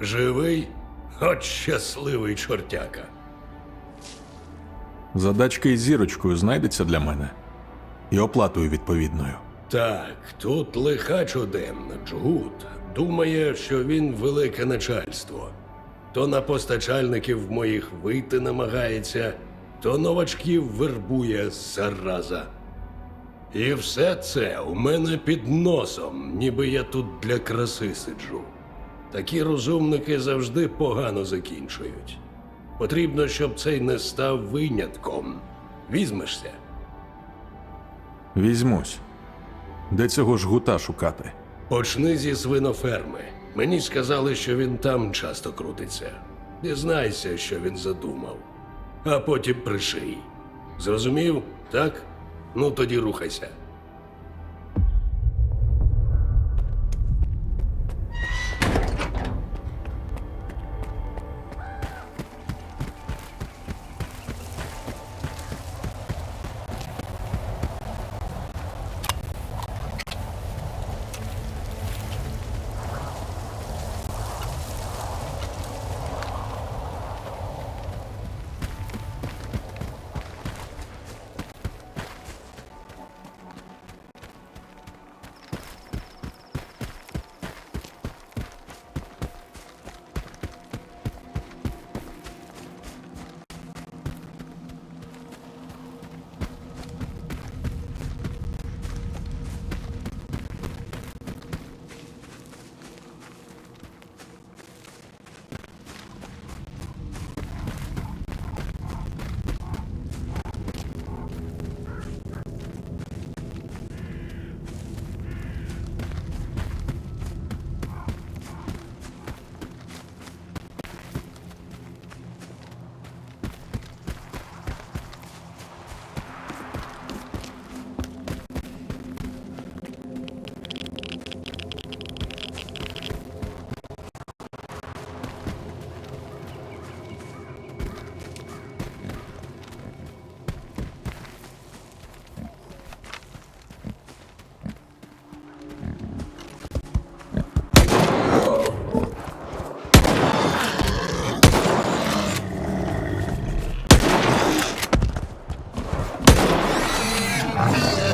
Живий? От щасливий чортяка. Задачка із зірочкою знайдеться для мене. І оплатою відповідною. Так, тут лиха чуденна, Джгут. Думає, що він велике начальство. То на постачальників моїх вийти намагається, то новачків вербує зараза. І все це у мене під носом, ніби я тут для краси сиджу. Такі розумники завжди погано закінчують. Потрібно, щоб цей не став винятком. Візьмешся. Візьмусь. Де цього жгута шукати? Почни зі свиноферми. Мені сказали, що він там часто крутиться. Дізнайся, що він задумав. А потім приший. Зрозумів? Так? Ну тоді рухайся. Yeah.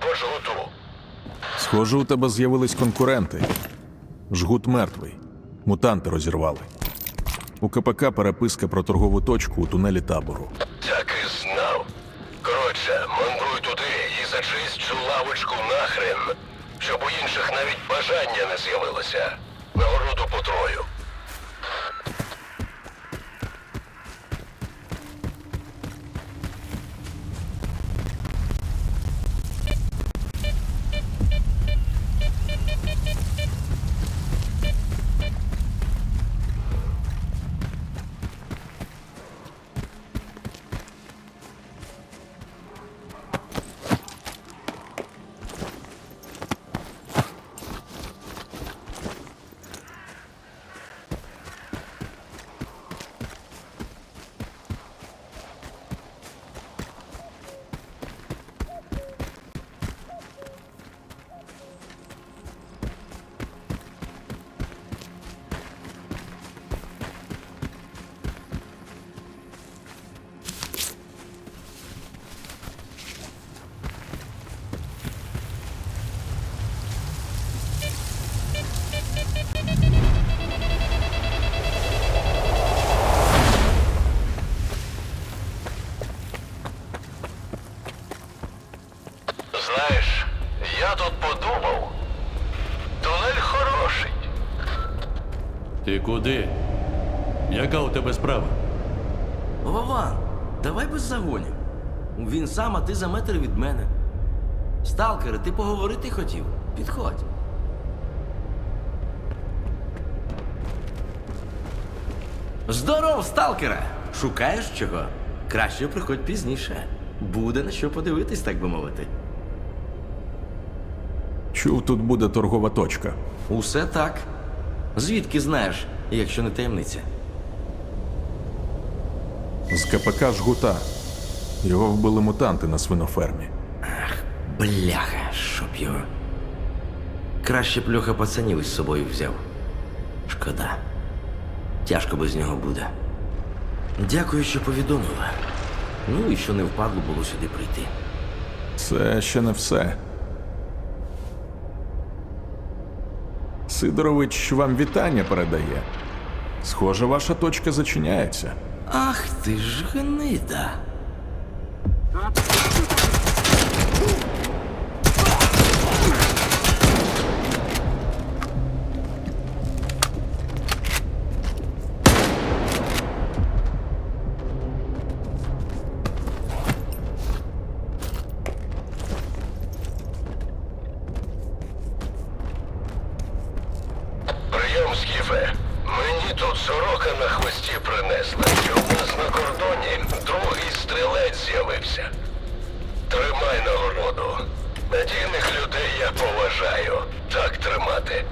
По жгуту? Схоже, у тебе з'явились конкуренти. Жгут мертвий. Мутанти розірвали. У КПК переписка про торгову точку у тунелі табору. Так і знав. Коротше, мандруй туди і зачисть цю лавочку нахрен, щоб у інших навіть бажання не з'явилося. Нагороду потрою. Куди? Яка у тебе справа? Вован, давай без загонів. Він сам, а ти за метр від мене. Сталкере, ти поговорити хотів? Підходь. Здоров, сталкере! Шукаєш чого? Краще приходь пізніше. Буде на що подивитись, так би мовити. Чув, тут буде торгова точка. Усе так. Звідки знаєш, якщо не таємниця? З КПК жгута. Його вбили мутанти на свинофермі. Ах, Бляха, щоб його. Краще б Льоха пацанів із собою взяв. Шкода. Тяжко без нього буде. Дякую, що повідомила. Ну і що не впадло було сюди прийти. Це ще не все. Сидорович вам вітання передає. Схоже, ваша точка зачиняється. Ах ти ж гнида. Прийом, Скіфе. Мені тут сорока на хвості принесла, що в нас на кордоні другий стрілець з'явився. Тримай нагороду. Надійних людей я поважаю. Так тримати.